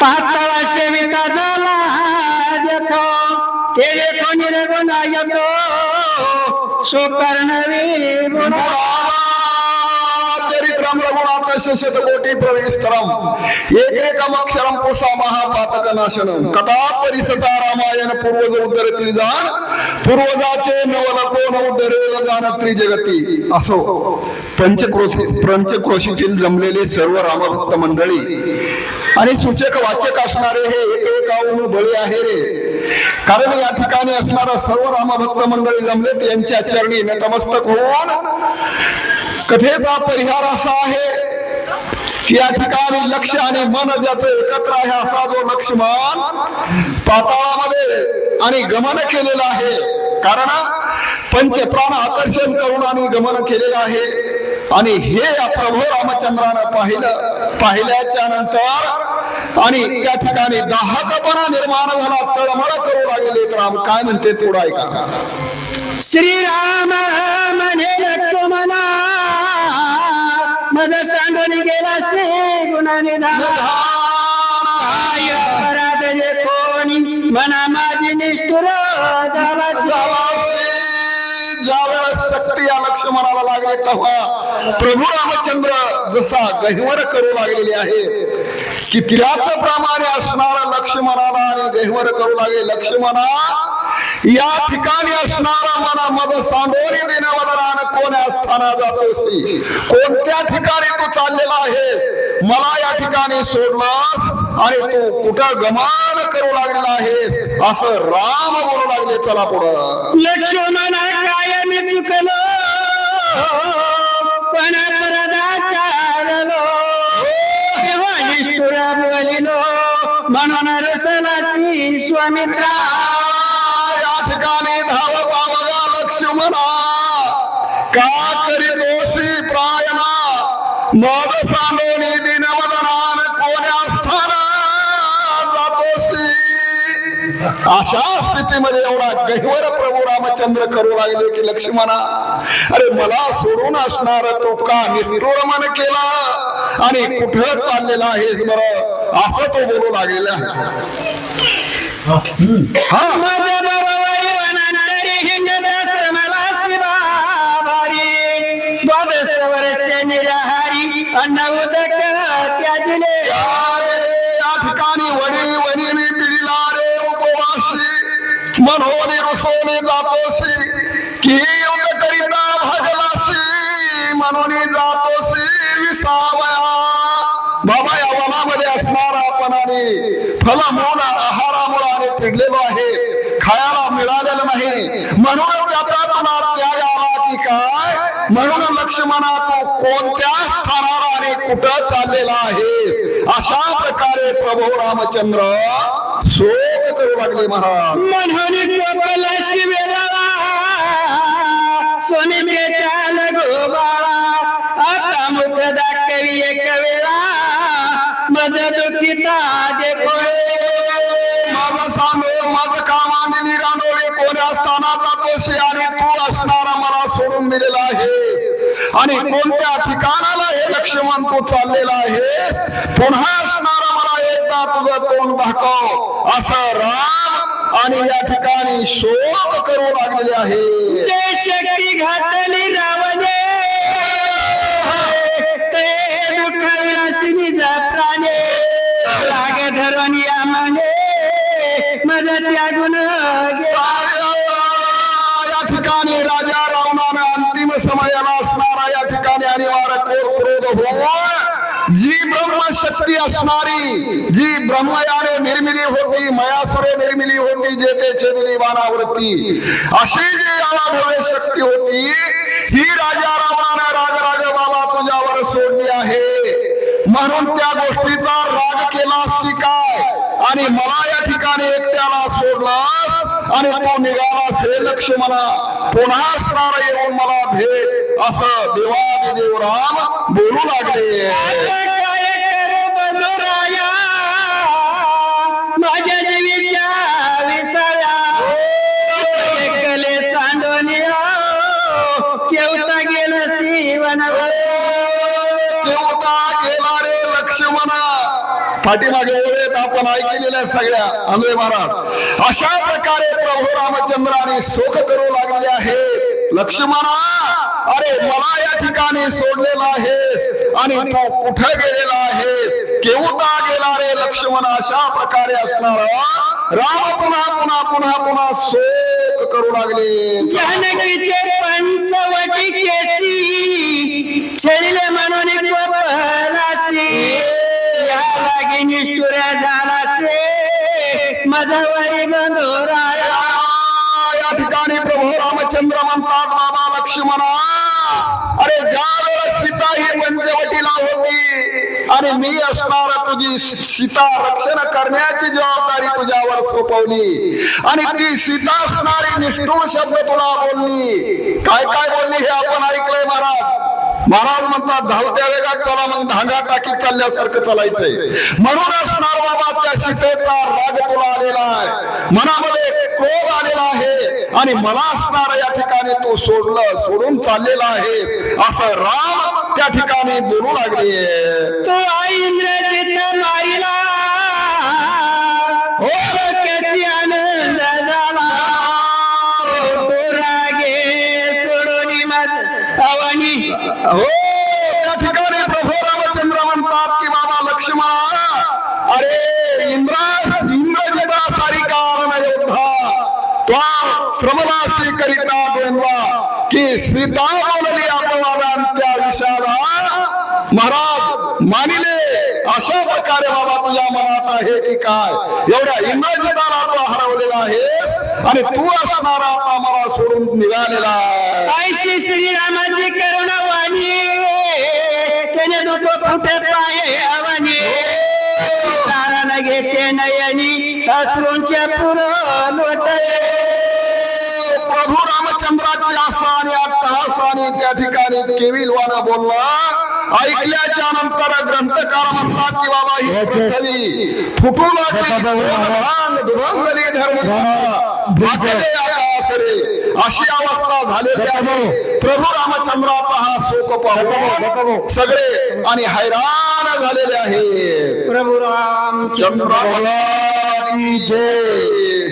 पातळा सेविता झाला देखो केले कोणी रे गुन्हा येतो सो कर्णवी गुन्हा चरित्रम रघुनाथ शतकोटी प्रवेशतरम एकैकम अक्षरम पुसा महापातक नाशनम कथा परिसता रामायण पूर्वज उद्धरती जाण पूर्वजाचे नवलको न उद्धरेल जाण त्रिजगती असो पंचक्रोशी पंचक्रोशीतील जमलेले सर्व रामभक्त मंडळी आणि सूचक वाचक असणारे हे एकेकाहून बळी आहे रे? कारण या ठिकाणी असणारा सर्व रामभक्त मंडळी जमलेत यांच्या चरणी नतमस्तक होऊन कथेचा परिहार असा आहे की या ठिकाणी लक्ष आणि मन ज्याचं एकत्र आहे असा जो लक्ष्मण पाताळामध्ये आणि गमन केलेलं आहे. कारण पंचप्राण आकर्षण करून आणि गमन केलेलं आहे. आणि हे या प्रभू रामचंद्रानं पाहिलं. पाहिल्याच्या नंतर आणि त्या ठिकाणी दाहकपणा निर्माण झाला. तळमळ करू लागलेले राम काय म्हणते पुढं ऐका श्रीराम म्हणे मज सांगून गेला से काय अपराध जे कोणी मना माझी निष्ठुर लक्ष्मणाला लागले तेव्हा प्रभू रामचंद्र जसा गहिवर करू लागलेले आहे की त्याच प्रमाणे असणारा लक्ष्मणाला आणि गहिवर करू लागले. लक्ष्मणा या ठिकाणी असणारा मना मद सांडोरी देण्यावदरान कोण्या स्थाना जातोसी कोणत्या ठिकाणी तू चाललेला आहे? मला या ठिकाणी सोडलास आणि तू कुठं गमान करू लागलेला आहेस? असं राम बोलू लागले चला पुढं. लक्ष्मण काय मी चुकलो? पण अपराधाचारलो तेव्हा निष्ठुर बोलिलो म्हणून रसलाची स्वामित्रा. या ठिकाणी धाव पावगा लक्ष्मणा. का करीतोसी प्रायना मद सांडोनी दिनवदनान कोण्या स्थाना अशा स्थितीमध्ये एवढा गहिवर प्रभू रामचंद्र करू लागले की लक्ष्मणा अरे मला सोडून असणार तो का निष्ठुर मन केला आणि कुठं चाललेला आहेस बरं असं तो बोलू लागलेला आहे हा मनोनी रुसोनी जातोसी की युद्ध करिता भागलासी मनोनी जातोसी विसावया. बाबा या वनामध्ये असणारा आपण आणि फलमूल आहारामुळे पिडलेलो आहे. खायला मिळालेलं नाही. म्हणून त्याचा तुला त्याग आला की काय? म्हणून लक्ष्मणा तू कोणत्या स्थानाला आणि कुठं चाललेला आहेस? अशा प्रकारे प्रभू रामचंद्र सो लागले महाराज. म्हणून टोपला शिवेला सोनिपेच्या लगो बाळा आता मुख दाखवी एक वेळा मज दुखिता देखो माझं सांगो माझं काम आणि निरांडोळे कोण्या स्थानात जातोस आणि तू असणारा मला सोडून दिलेला आहे. आणि कोणत्या ठिकाणाला हे लक्ष्मण तू चाललेला आहेस? पुन्हा असणारा मला एकदा तुझं तोंड दाखव. असं राम आणि या ठिकाणी शोक करू लागलेले आहे. जय शक्ती घातली रावणे. ते दुःख जा प्राणे. राग धरून या माने मज त्यागून गेला या ठिकाणी राजा रावणानं अंतिम समयाला ब्रह्मशक्ती असणारी जी ब्रह्मयाने निर्मिली होती मयासुरे निर्मिली होती जेथे ते छेदली बाणावरती अशी जी याला भव्य शक्ती होती ही राजा रावणाने राग राग बाबा तुझ्यावर सोडली आहे. म्हणून त्या गोष्टीचा राग केलास की काय? आणि मला या ठिकाणी एकट्याला सोडलास आणि तो निघालास हे लक्ष्मणा पुन्हा असणार येऊन मला भेट. असं देवादी देव राम बोलू लागले. सीवन देवता गेला रे लक्ष्मणा? पाठीमागे ओळेत आपण ऐकलेल्या सगळ्या अन्वय महाराज. अशा प्रकारे प्रभू रामचंद्राने शोक करू लागलेले आहे. लक्ष्मणा अरे मला या ठिकाणी सोडलेला आहेस आणि तू कुठे गेलेला आहेस? केवता गेला रे लक्ष्मण? अशा प्रकारे असणारा राम पुन्हा पुन्हा पुन्हा पुन्हा शोक करू लागले. जानकीचे पंचवटी केसी छळले म्हणून बंधुराया या ठिकाणी प्रभू रामचंद्र म्हणतात बाबा लक्ष्मणा अरे ज्या वेळेस सीता ही पंचवटीला होती आणि मी असणार तुझी सीता रक्षण करण्याची जबाबदारी तुझ्यावर सोपवली आणि ती सीता असणारी निष्ठूर शब्द तुला बोलली. काय काय बोलली हे आपण महाराज म्हणतात धावत्या वेगात चला मग धांगा टाकी चालल्यासारखं चालायचंय. म्हणून असणार बाबा त्या सीतेचा राग तुला आलेला आहे. मनामध्ये क्रोध आलेला आहे. आणि मला असणार या ठिकाणी तू सोडलं सोडून चाललेला आहे असं राम त्या ठिकाणी बोलू लागले तो इंद्रजित मारिला आवानी हो त्या ठिकाणी प्रभू रामचंद्र म्हणतात की बाबा लक्ष्मण अरे इंद्रा इंद्रजिता सारी कारण योद्धा त्वा श्रमनाशी करिता द्वंद्वा की सीता बोलली अपवादान त्या महाराज मानिले अशा प्रकारे बाबा तुझ्या मनात आहे की काय? एवढ्या इंद्रजिताला तू हरवलेला आहेस आणि तू असणारा आता मला सोडून निघालेला ऐशी श्रीरामाची करुणावाणी त्याने दुखो कुठे पाये अवनी कारण घेते नयनी अश्रूंच्या पुर प्रभू रामचंद्राची अट्टहास आणि त्या ठिकाणी केविलवाना बोलला ऐकल्याच्या नंतर ग्रंथकार म्हणतात की बाबा ही पृथ्वी फुटू लागली भागले आकाश रे. अशी अवस्था झालेली आहे. प्रभू रामचंद्राचा हा शोक पाहून सगळे आणि हैराण झालेले आहे प्रभू राम चंद्र जय.